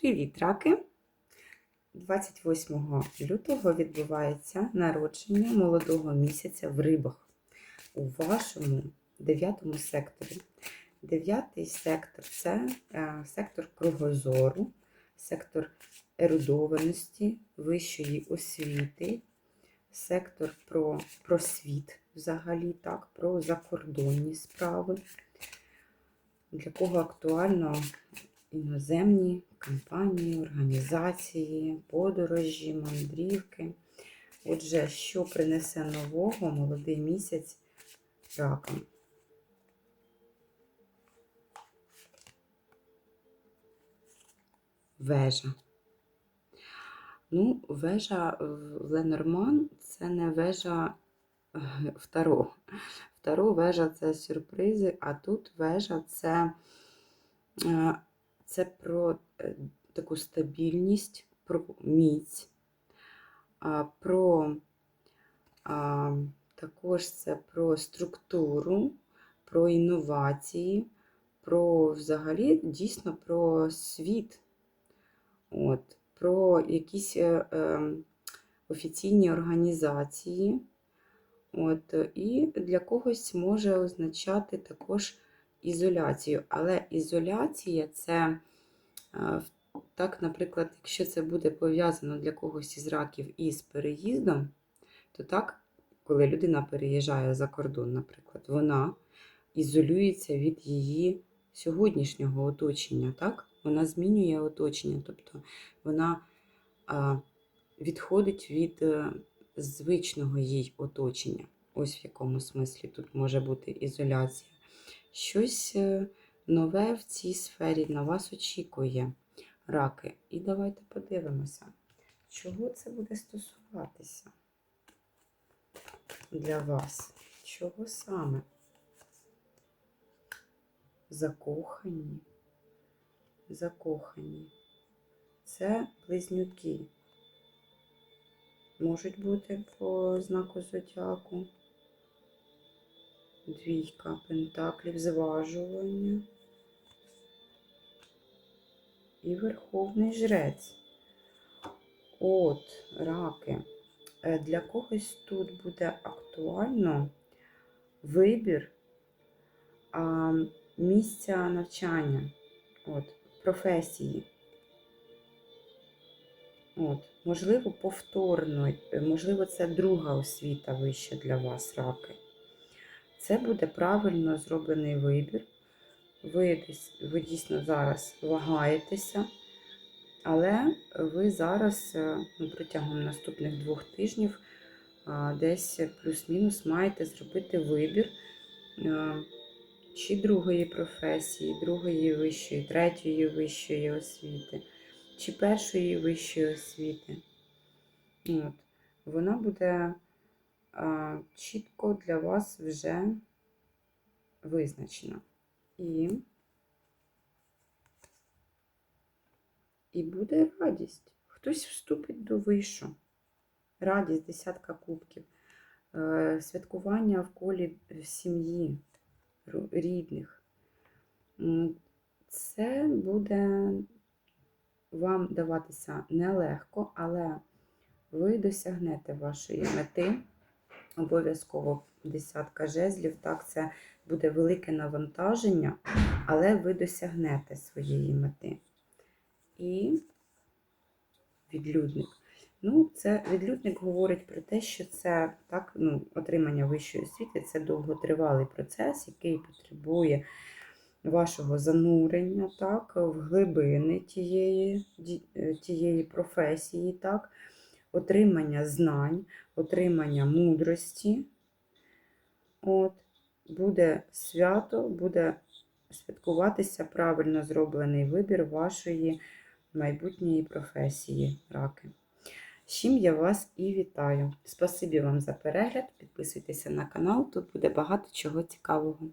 Привіт, раки! 28 лютого відбувається народження молодого місяця в рибах у вашому дев'ятому секторі. Дев'ятий сектор це е, сектор кругозору, сектор ерудованості, вищої освіти, сектор про, про світ взагалі, так, про закордонні справи. Для кого актуально іноземні компанії, організації, подорожі, мандрівки. Отже, що принесе нового молодий місяць ракам? Вежа. Ну, вежа в Ленорман це не вежа е, второго. Второ вежа це сюрпризи, а тут вежа це е, це про е, таку стабільність, про міць, про також це про структуру, про інновації, про взагалі дійсно про світ, От, про якісь е, е, офіційні організації. От, І для когось може означати також ізоляцію. Але ізоляція це, так, наприклад, якщо це буде пов'язано для когось із раків із переїздом, то так, коли людина переїжджає за кордон, наприклад, вона ізолюється від її сьогоднішнього оточення. так? Вона змінює оточення, тобто вона відходить від е, звичного їй оточення. Ось в якому смислі тут може бути ізоляція. Щось е, нове в цій сфері на вас очікує, раки. І давайте подивимося, чого це буде стосуватися для вас. Чого саме? Закохані. Закохані. Це близнюки. Можуть бути по знаку зодіаку двійка пентаклів, зважування і Верховний Жрець. От, раки. Е, для когось тут буде актуально вибір місця навчання, от, професії. От, Можливо, повторно, е, можливо, це друга освіта вища для вас, раки. Це буде правильно зроблений вибір. Ви, ви дійсно зараз вагаєтеся, але ви зараз е, ну, протягом наступних двох тижнів десь плюс-мінус маєте зробити вибір е, чи другої професії, другої вищої, третьої вищої освіти, чи першої вищої освіти. От. Вона буде чітко для вас вже визначено. І і буде радість. Хтось вступить до вишу. Радість, десятка кубків, е, святкування в колі сім'ї, рідних. Це буде вам даватися нелегко, але ви досягнете вашої мети обов'язково десятка жезлів. Так, це буде велике навантаження, але ви досягнете своєї мети. І відлюдник. Ну, це відлюдник говорить про те, що це так, ну, отримання вищої освіти це довготривалий процес, який потребує вашого занурення, так, в глибини тієї, е, тієї професії, так, отримання знань, отримання мудрості. От, Буде свято, буде святкуватися правильно зроблений вибір вашої майбутньої професії, раки. З чим я вас і вітаю. Спасибі вам за перегляд. Підписуйтеся на канал, тут буде багато чого цікавого.